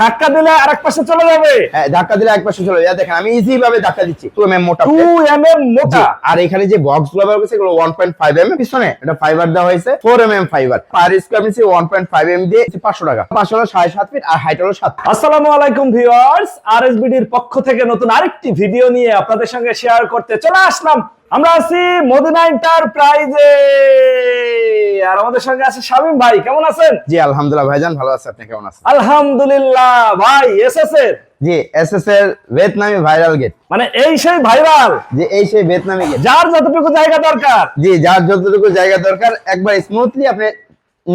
ধাক্কা দিলে আরেক পাশে চলে যাবে। হ্যাঁ ধাক্কা দিলে এক পাশে চলে যায় দেখেন আমি ইজি ভাবে ধাক্কা দিচ্ছি। টু এম এম মোটা টু এম এম মোটা। আর এখানে যে বক্সগুলো এগুলো ওয়ান পয়েন্ট ফাইভ এম পিছনে। এটা ফাইবার দেওয়া হয়েছে four m m fibre per square one point five m দিয়ে পাঁচশো টাকা। পাঁচশো হলো সাড়ে সাত ফিট আর হাইট হলো সাত আসসালামু আলাইকুম ভিউয়ার্স আরএসবিডির পক্ষ থেকে নতুন আরেকটি ভিডিও নিয়ে আপনাদের সঙ্গে শেয়ার করতে চলে আসলাম। আমরা আছি মদিনা এন্টারপ্রাইজে। আর আমাদের সঙ্গে আছে শামিম ভাই কেমন আছেন? জি আলহামদুলিল্লাহ ভাইজান ভালো আছেন আপনি কেমন আছেন? আলহামদুলিল্লাহ ভাই এসএস এর? জি এস এস এর ভিয়েতনামি ভাইরাল গেট। মানে এই সেই ভাইরাল? যে এই সেই ভিয়েতনামি গেট। যার যতটুকু জায়গা দরকার। জি যার যতটুকু জায়গা দরকার একবার স্মুথলি আপনি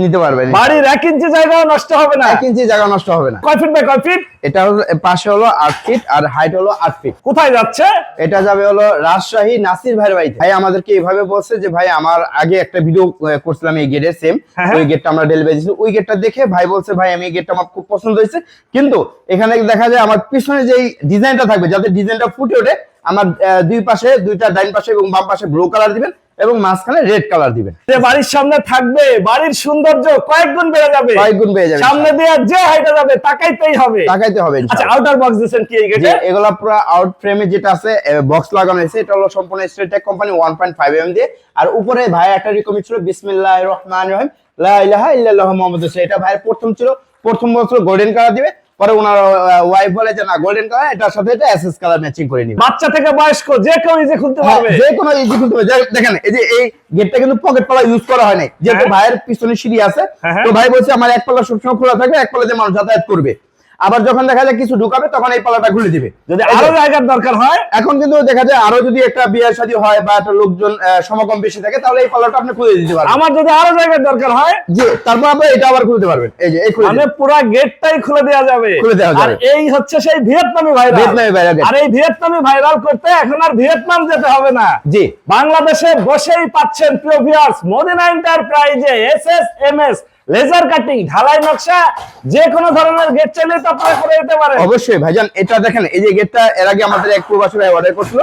নিতে পারবেন বাড়ির এক ইঞ্চি জায়গাও নষ্ট হবে না। এক ইঞ্চি জায়গা নষ্ট হবে না। কয় ফিট বাই কয় ফিট? এটা হলো পাশে হলো আট ফিট আর হাইট হলো আট ফিট। কোথায় যাচ্ছে? এটা যাবে হলো রাজশাহী নাসির ভাইয়ের বাড়িতে। ভাই আমাদেরকে এইভাবে বলছে যে ভাই আমার আগে একটা ভিডিও করছিলাম এই গেটের সেম হ্যাঁ, হ্যাঁ। ওই গেটটা আমরা ডেলিভারি দিয়েছি। ওই গেটটা দেখে ভাই বলছে ভাই আমি এই গেটটা আমার খুব পছন্দ হয়েছে। কিন্তু এখানে দেখা যায় আমার পিছনে যেই ডিজাইনটা থাকবে যাতে ডিজাইনটা ফুটে ওঠে আমার দুই পাশে দুইটা ডাইন পাশে এবং বাম পাশে ব্লু কালার দিবেন এবং মাঝখানে রেড কালার দিবেন। বাড়ির সামনে থাকবে বাড়ির সৌন্দর্য কয়েক গুণ বেড়ে যাবে। কয়েক গুণ পেয়ে যাবেন সামনে দিয়ে যে হাইটা যাবে তাকাইতেই হবে। তাকাইতে হবে আচ্ছা আউটার বক্স দিয়েছেন কি এই গেটে? এগুলা পুরো আউট ফ্রেমে যেটা আছে বক্স লাগানো হয়েছে এটা হলো সম্পূর্ণ স্টেটেক company one point five m দিয়ে। আর উপরে ভাই একটা রিকমেন্ড ছিল বিসমিল্লাহ রহমান রহিম লা ইলাহা ইল্লাল্লাহু মুহাম্মাদুর রাসূল এটা ভাইয়ের প্রথম ছিল প্রথম বছর গোল্ডেন কালার দিবে। পরে ওনার ওয়াইফ বলে যে না গোল্ডেন কালার এটার সাথে এটা এসএস কালার ম্যাচিং করে নিবে। বাচ্চা থেকে বয়স্ক যে কেউ ইজি খুলতে হ্যাঁ, পারবে। যে কোনো ইজি খুলতে হবে দেখেন এই যে এই গেটটা কিন্তু পকেট পালা ইউজ করা হয় নাই। যেহেতু হ্যাঁ। ভাইয়ের পিছনে সিঁড়ি আছে হ্যাঁ। তো ভাই বলছে আমার এক পাল্লা সবসময় খোলা থাকবে এক পাল্লা যে মানুষ যাতায়াত করবে। আবার যখন দেখা যায় কিছু ঢুকাবে তখন এই পাল্লাটা খুলে দিবে। যদি আরও জায়গার দরকার হয় এখন কিন্তু দেখা যায় আরও যদি একটা বিয়ে শাদী হয় বা একটা লোকজন সমাগম বেশি থাকে তাহলে এই পাল্লাটা আপনি খুলে দিতে পারবেন। আমার যদি আরও জায়গার দরকার হয় জি তারপর আপনি এটা আবার খুলতে পারবেন। এই যে এই খুলে মানে। পুরা গেটটাই খুলে দেওয়া যাবে। খুলে দেওয়া আর যাবে। এই হচ্ছে সেই ভিয়েতনামি ভাইরাল ভিয়েতনামি gate। আর এই ভিয়েতনামি ভাইরাল করতে এখন আর ভিয়েতনাম যেতে হবে না। জি। বাংলাদেশে বসেই পাচ্ছেন প্রিয় ভিউয়ার্স মদিনা এন্টারপ্রাইজে এসএস এমএস লেজার কাটিং, ঢালাই নকশা যে কোনো ধরনের গেট চাইলে তো আপনারা করে দিতে পারেন। অবশ্যই, ভাইজান, এটা দেখেন, এই যে গেটটা এর আগে আমাদের এক প্রবাসী ভাই অর্ডার করছিল।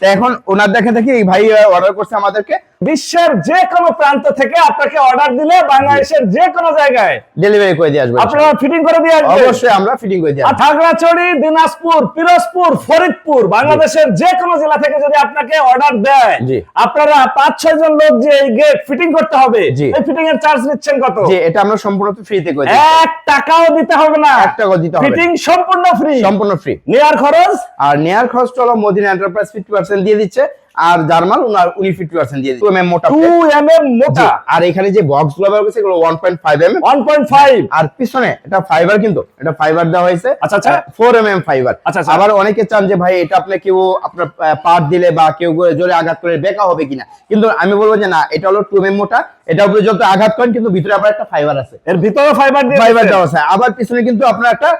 তো এখন ওনার দেখে দেখি এই ভাই অর্ডার করছে আমাদেরকে। বিশ্বের যে কোনো প্রান্ত থেকে আপনাকে অর্ডার দিলে বাংলাদেশের যে কোনো জায়গায় ডেলিভারি করে দিয়ে আসবেন আপনারা ফিটিং করে দিয়ে আসবেন। অবশ্যই আমরা ফিটিং করে দিয়ে আসব। খাগড়াছড়ি দিনাজপুর পিরোজপুর ফরিদপুর বাংলাদেশের যে কোনো জেলা থেকে যদি আপনাকে অর্ডার দেয় আপনারা পাঁচ ছয় জন লোক যে এই গেট ফিটিং করতে হবে। এই ফিটিং এর চার্জ নিচ্ছেন কত? জি এটা আমরা সম্পূর্ণ ফ্রিতে করে দিই এক টাকাও দিতে হবে না। এক টাকাও দিতে হবে। ফিটিং সম্পূর্ণ ফ্রি সম্পূর্ণ ফ্রি নেয়ার খরচ? আর নেয়ার খরচ হলো মদিনা এন্টারপ্রাইজ ফিফটি পার্সেন্ট দিয়ে দিচ্ছে। আর জার্মাল উনার উনি ফিফটি পার্সেন্ট দিয়ে দিচ্ছে এম মোটা। টু। এম এম মোটা। আর এখানে যে বক্সগুলো ব্যবহার করছে এগুলো one point five m one point five আর পিছনে এটা ফাইবার কিন্তু এটা ফাইবার দেওয়া হয়েছে। আচ্ছা, আচ্ছা। ফোর এম এম ফাইবার আচ্ছা। আবার অনেকে চান যে ভাই এটা আপনি কেউ আপনার পার্ট দিলে বা কেউ জোরে আঘাত করে বেকা হবে কিনা? কিন্তু আমি বলব যে না এটা হলো টু এম মোটা। এটা উপরে যত আঘাত করেন কিন্তু ভিতরে আবার একটা ফাইবার আছে। এর ভিতরে ফাইবার দিয়ে ফাইবার দেওয়া আছে। আবার পিছনে কিন্তু আপনার একটা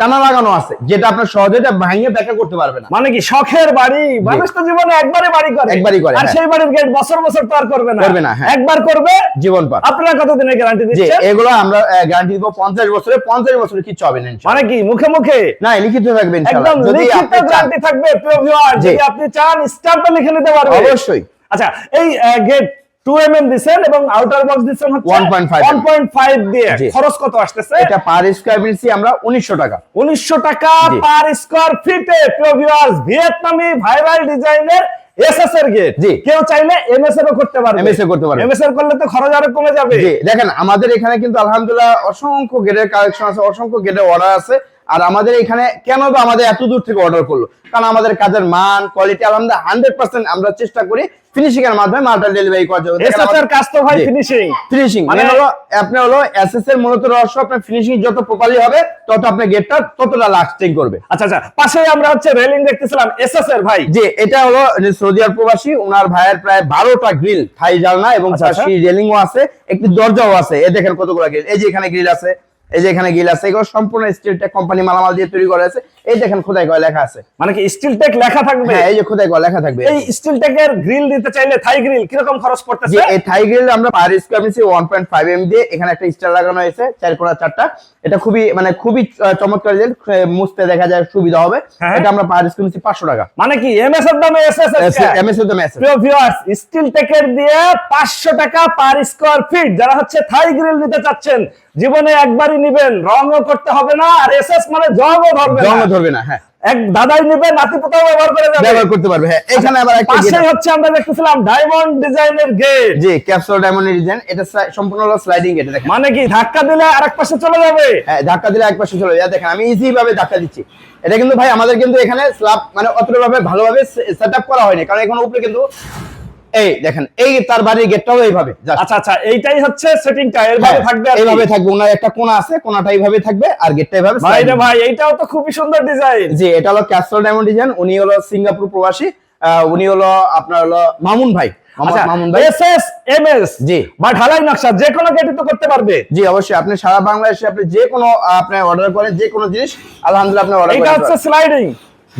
টানা লাগানো আছে যেটা আপনার সহজে এটা ভাঙিয়ে ব্যাখ্যা করতে পারবে না। মানে কি শখের বাড়ি? মানুষ তো জীবনে একবারে বাড়ি করে। একবারই করে, আর হ্যাঁ। সেই বাড়ির গেট বছর বছর আর করবে না। করবে না, হ্যাঁ। একবার করবে জীবন পার। আপনারা কতদিনের গ্যারান্টি যে দিচ্ছেন? এগুলো আমরা গ্যারান্টি দিব পঞ্চাশ বছরে পঞ্চাশ বছরে কিছু হবে না মানে কি মুখে মুখে? না লিখিত থাকবে ইনশাআল্লাহ। একদম লিখিত গ্যারান্টি থাকবে প্রিয় ভিউয়ার যদি আপনি চান স্টাম্পে লিখে নিতে পারবে অবশ্যই। আচ্ছা এই গেট 2 এমএম দিবেন এবং আউটার বক্স দিবেন হচ্ছে 1.5 1.5 দিয়ে। খরচ কত আসতেছে? এটা পার স্কয়ার মিটার আমরা উনিশশো টাকা। 1900 টাকা পার স্কয়ার ফিটে প্রিয় ভিউয়ার্স ভিয়েতনামি ভাইরাল ডিজাইনের এসএস এর গেট। কেউ চাইলে এমএস এরও করতে পারবে। করতে পারবে। এমএস এর করলে তো খরচ আরও কমে যাবে। দেখেন আমাদের এখানে কিন্তু আলহামদুলিল্লাহ অসংখ্য গেটের কালেকশন আছে অসংখ্য গেটের অর্ডার আছে। আর আমাদের এখানে কেন বা আমাদের এত দূর থেকে অর্ডার করল? কারণ আমাদের কাজের মান কোয়ালিটি আলহামদুলিল্লাহ হান্ড্রেড পার্সেন্ট আমরা চেষ্টা করি ফিনিশিং এর মাধ্যমে মালটা ডেলিভারি করার জন্য। এসএস এর কাজ তো ভাই ফিনিশিং ফিনিশিং মানে হলো আপনি হলো এসএস এর মূলত রহস্য আপনার ফিনিশিং যত প্রপারলি হবে তত আপনার গেটটা ততটা লাস্টিং করবে। আচ্ছা আচ্ছা পাশে আমরা হচ্ছে রেলিং দেখতেছিলাম এসএস এর ভাই। যে এটা হলো সৌদি আরব প্রবাসী ওনার ভাইয়ের প্রায় বারোটা গ্রিল থাই জালনা এবং আচ্ছা, আচ্ছা। রেলিংও আছে একটি দরজাও আছে। এ দেখেন কতগুলো গ্রিল এই যে এখানে গ্রিল আছে। এই যে এখানে গ্রিল আছে এগুলো সম্পূর্ণ স্টিল টেক কোম্পানি মালামাল দিয়ে তৈরি করা আছে। এই দেখেন খোদাই করা লেখা আছে। মানে কি স্টিল টেক লেখা থাকবে? হ্যাঁ এই যে খোদাই করা লেখা থাকবে। এই স্টিল টেকের গ্রিল দিতে চাইলে থাই গ্রিল কীরকম খরচ যে পড়তেছে এই থাই গ্রিল আমরা পার স্কয়ার মিটার 1.5 এম দিয়ে এখানে একটা স্টার লাগানো হয়েছে চার কোণা চারটা। এটা খুবই মানে খুবই চমৎকার ডিজাইন মুছতে দেখা যায় সুবিধা হবে। হ্যাঁ। এটা আমরা পার স্কয়ার মিটার 500 টাকা। মানে কি এমএস এর দামে এসএস এমএস এর দামে আছে প্রিয় ভিউয়ার্স স্টিল টেকের দিয়ে 500 টাকা পার স্কয়ার ফিট যারা হচ্ছে থাই গ্রিল নিতে চাচ্ছেন জীবনে একবারই নিবেন রঙও করতে হবে না আর এসএস মানে জগও ধরবে ধরবে না হ্যাঁ। এক দাদাই নিবে নাতি পোতাও ব্যবহার করে যাবে। ব্যবহার করতে পারবে হ্যাঁ। এখানে আবার একটা পাশে হচ্ছে আমরা দেখতেছিলাম ডায়মন্ড ডিজাইনের গেট জি ক্যাপসুল ডিজাইন এটা সম্পূর্ণ হলো স্লাইডিং গেট দেখেন। মানে কি ধাক্কা দিলে আরেক পাশে চলে যাবে? হ্যাঁ ধাক্কা দিলে এক পাশে চলে যাবে। দেখেন আমি ইজি ভাবে ধাক্কা দিচ্ছি। এটা কিন্তু ভাই আমাদের কিন্তু এখানে স্ল্যাব মানে অতটা ভাবে ভালোভাবে সেট আপ করা হয়নি। কারণ এখন উপরে কিন্তু এই দেখেন এই তার বাড়ির গেটটাও এইভাবে আচ্ছা আচ্ছা এইটাই হচ্ছে সেটিংটা এরভাবে হ্যাঁ, থাকবে এইভাবে থাকবে ওনার একটা কোণা আছে কোণাটা এইভাবে থাকবে আর গেটটা এইভাবে ভাই রে ভাই এইটাও তো খুবই সুন্দর ডিজাইন জি এটা হলো ক্যাস্টল ডায়মন্ড ডিজাইন উনি হলো সিঙ্গাপুর প্রবাসী উনি হলো আপনার হলো মামুন ভাই মামুন ভাই। এসএস এমএস জি। নকশা যে কোনো গেটে তো করতে পারবে। জি অবশ্যই আপনি সারা বাংলাদেশে আপনি যে কোনো আপনি অর্ডার করেন যে কোনো জিনিস আলহামদুলিল্লাহ আপনি অর্ডার এটা হচ্ছে স্লাইডিং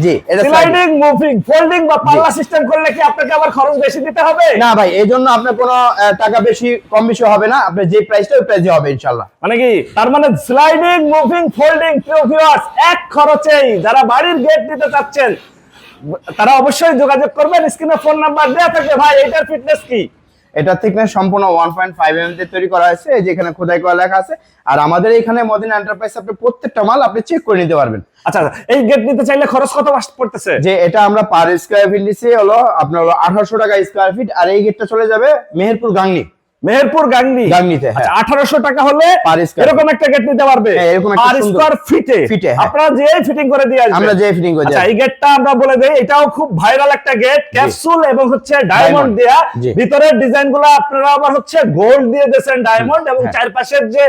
জি এটা স্লাইডিং মুভিং ফোল্ডিং বা পাল্লা সিস্টেম করলে কি আপনাকে আবার খরচ বেশি দিতে হবে? না ভাই এই জন্য আপনার কোনো টাকা বেশি কম বেশি হবে না। আপনার যে প্রাইসটা ওই প্রাইসে হবে ইনশাল্লাহ মানে কি? তার মানে স্লাইডিং মুভিং ফোল্ডিং ভিউয়ার্স এক খরচেই যারা বাড়ির গেট নিতে চাচ্ছেন তারা অবশ্যই যোগাযোগ করবেন। স্ক্রিনে ফোন নাম্বার দেওয়া থাকবে। ভাই এটার ফিটনেস কি? এটা থিকনেস সম্পূর্ণ ওয়ান পয়েন্ট ফাইভ এম দিয়ে তৈরি করা হয়েছে এই যে এখানে খোদাই করা লেখা আছে। আর আমাদের এখানে মদিনা এন্টারপ্রাইজ আপনি প্রত্যেকটা মাল আপনি চেক করে নিতে পারবেন। আচ্ছা এই গেট নিতে চাইলে খরচ কত পড়তেছে? যে এটা আমরা পার স্কোয়ার ফিট নিচ্ছি হলো আপনার হলো আঠারোশো টাকা স্কোয়ার ফিট আর এই গেটটা চলে যাবে মেহেরপুর গাংনি। মেহেরপুর গাংনি। গাংনীতে, হ্যাঁ। আচ্ছা আঠারোশো টাকা হলে এরকম একটা গেট নিতে পারবে। হ্যাঁ, সুন্দর- স্কোয়ার ফিটে ফিটে, হ্যাঁ। আপনারা যে ফিটিং করে দিয়ে আমরা যে ফিটিং করে আচ্ছা এই গেটটা আমরা বলে দেই এটাও খুব ভাইরাল একটা গেট ক্যাপসুল এবং হচ্ছে ডায়মন্ড দেয়া। ভিতরের ডিজাইনগুলো আপনারা আবার হচ্ছে গোল্ড দিয়ে দিয়েছেন ডায়মন্ড এবং হ্যাঁ। চারপাশের যে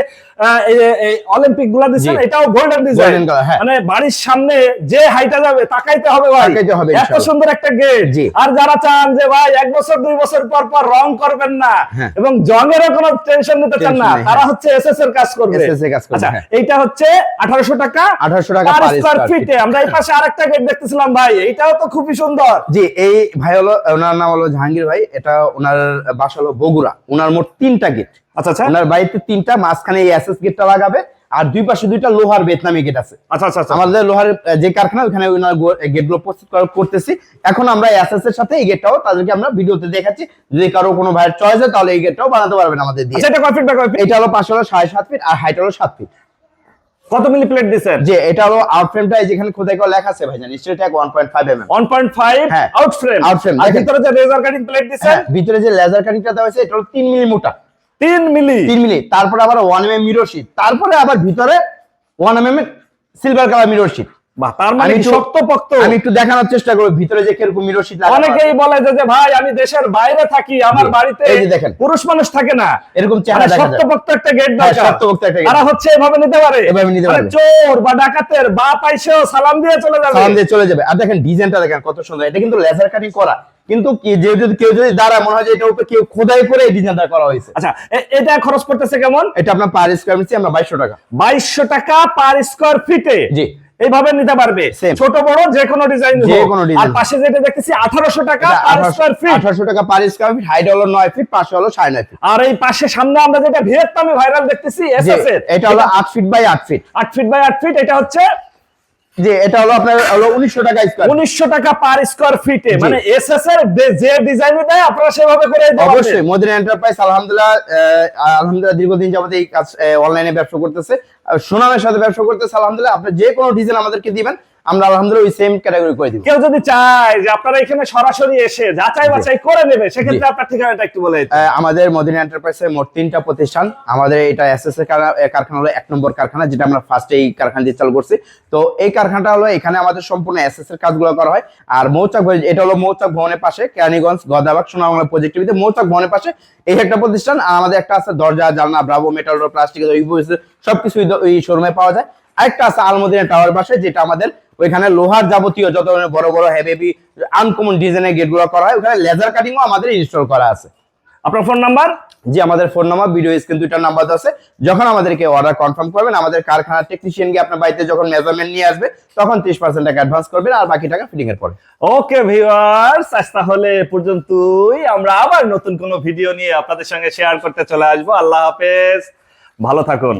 অলিম্পিকগুলা দিচ্ছেন এটাও গোল্ডেন ডিজাইন হ্যাঁ। মানে বাড়ির সামনে যে হাইটা যাবে তাকাইতে হবে ভাই হবে, এত সুন্দর একটা গেট আর যারা চান যে ভাই এক বছর দুই বছর পর পর রং করবেন না হ্যাঁ। এবং জঙেরও কোনো টেনশন নিতে চান না তারা হ্যাঁ। হচ্ছে এসএস এর কাজ করবে SS এর কাজ করবে, আচ্ছা। এইটা হচ্ছে আঠারোশো টাকা 1800 টাকা feet এ। feet। আমরা এই পাশে আরেকটা গেট দেখতেছিলাম ভাই এইটাও তো খুবই সুন্দর জি এই ভাই হলো ওনার নাম হলো জাহাঙ্গীর ভাই এটা ওনার বাসা হলো বগুড়া ওনার মোট তিনটা গেট আচ্ছা আচ্ছা। ওনার বাড়িতে তিনটা মাঝখানে এই এসএস গেটটা লাগাবে আর দুই পাশে দুইটা লোহার বেতনামি গেট আছে। আচ্ছা আচ্ছা আচ্ছা। আমাদের লোহার যে কারখানা ওখানে ওনার গেট প্রস্তুত করতেছি। এখন আমরা এসএস এর সাথে এই গেটটাও তাদেরকে আমরা ভিডিওতে দেখাচ্ছি। যদি কারও কোনো ভাইয়ের চয়েস হয় তাহলে এই গেটটাও বানাতে পারবেন আমাদের দিয়ে। আচ্ছা এটা কয় ফিট বা কয় ফিট এটা হলো পাশে হলো সাড়ে সাত ফিট আর হাইট হলো সাত ফিট কত মিলি প্লেট দিছেন? যে এটা হলো আউট ফ্রেমটা যেখানে খোদাই করা লেখা আছে ভাইজান স্ট্রেট পয়েন্ট ফাইভ এম 1.5 হ্যাঁ। আউট ফ্রেম Out frame, আর ভিতরে যে লেজার কাটিং প্লেট দিছেন? ভিতরে যে লেজার কাটিংটা দেওয়া হয়েছে এটা হলো তিন মিলি মোটা। 3 মিলি। তিন মিলি তারপরে আবার one m m mirror sheet তারপরে আবার ভিতরে one m m silver colour mirror sheet বাহ তার মানে আমি কি একটু- শক্ত পক্ত আমি একটু দেখানোর চেষ্টা করব ভিতরে যে কীরকম মিরর শিট অনেকেই বলে যে যে ভাই আমি দেশের বাইরে থাকি আমার বাড়িতে এই যে দেখেন। পুরুষ মানুষ থাকে না। এরকম চেহারা মানে দেখা যায়। শক্তপোক্ত একটা গেট হ্যাঁ, দরকার। শক্তপোক্ত একটা। তারা হচ্ছে এভাবে নিতে পারে। এভাবে নিতে মানে পারবে। চোর বা ডাকাতের বা পাইছেও সালাম দিয়ে চলে যাবে। সালাম দিয়ে চলে যাবে। আর দেখেন ডিজাইনটা দেখেন কত সুন্দর। এটা কিন্তু লেজার কাটিং করা। কিন্তু যে যদি কেউ যদি দাঁড়ায় মনে হয় যে এটা উপরে কেউ খোদাই করে এই ডিজাইনটা করা হয়েছে। আচ্ছা এটা খরচ পড়তেছে কেমন? এটা আপনার পার স্কোয়ার মিটার আমরা বাইশশো টাকা। বাইশশো টাকা পার স্কোয়ার ফিটে জি। এইভাবে নিতে পারবে। ছোট বড় যে কোনো ডিজাইন যে কোনো আর পাশে যেটা দেখতেছি আঠারোশো টাকা পার স্কোয়ার ফিট আঠারোশো টাকা পার স্কোয়ার ফিট হাইট হলো নয় ফিট পাশে হলো সাড়ে নয় ফিট আর এই পাশে সামনে আমরা যেটা ভিয়েতনামে ভাইরাল দেখতেছি এসএস এটা হলো আট ফিট বাই আট ফিট আট ফিট বাই আট ফিট এটা হচ্ছে যে এটা হলো আপনার হলো উনিশশো টাকা স্কোয়ার উনিশশো টাকা পার স্কোয়ার ফিটে মানে যে ডিজাইন দেয় আপনারা সেভাবে করে অবশ্যই মদিনা এন্টারপ্রাইজ আলহামদুলিল্লাহ আলহামদুলিল্লাহ দীর্ঘদিন যাবত এই কাজ অনলাইনে ব্যবসা করতেছে। সুনামের সাথে ব্যবসা করতেছে আলহামদুলিল্লাহ আপনি যে কোনো ডিজাইন আমাদেরকে দিবেন আমরা আলহামদুলিল্লাহ ওই সেম ক্যাটাগরি করে দিব। কেউ যদি চায় যে আপনারা এখানে সরাসরি এসে যাচাই বাছাই করে নেবে সেক্ষেত্রে আপনার ঠিকানাটা একটু বলে আমাদের মদিনা এন্টারপ্রাইজের মোট তিনটা প্রতিষ্ঠান। আমাদের এটা এসএস এর এ, কারখানা হলো এক নম্বর কারখানা যেটা আমরা ফার্স্ট এই কারখানা দিয়ে চালু করছি। তো এই কারখানাটা হলো এখানে আমাদের সম্পূর্ণ এসএস এর কাজগুলো করা হয়। আর মৌচাক এটা হলো মৌচাক ভবনের পাশে কেরানীগঞ্জ গদাবাগ সোনাবাংলা প্রজেক্ট টিভিতে মৌচাক ভবনের পাশে এই একটা প্রতিষ্ঠান। আর আমাদের একটা আছে দরজা জানলা ব্রাভো মেটাল প্লাস্টিক সবকিছু এই শোরুমে পাওয়া যায়। আরেকটা আছে আলমদিনা টাওয়ার পাশে, যেটা আমাদের ওইখানে লোহার যাবতীয় যত ধরনের বড় বড় হেভি আনকমন ডিজাইনের গেটগুলো করা হয়, ওখানে লেজার কাটিংও আমাদের ইনস্টল করা আছে। আপনার ফোন নাম্বার যে আমাদের ফোন নাম্বার ভিডিও স্ক্রিন দুইটা নাম্বার আছে। যখন আমাদেরকে অর্ডার কনফার্ম করবেন, আমাদের কারখানার টেকনিশিয়ান গিয়ে আপনার বাড়িতে যখন মেজারমেন্ট নিয়ে আসবে, তখন ত্রিশ পার্সেন্ট টাকা অ্যাডভান্স করবেন আর বাকি টাকা ফিটিং এর পরে। ওকে ভিউয়ার্স আজ তাহলে পর্যন্তই। আমরা আবার নতুন কোনো ভিডিও নিয়ে আপনাদের সঙ্গে শেয়ার করতে চলে আসব। আল্লাহ হাফেজ। ভালো থাকুন।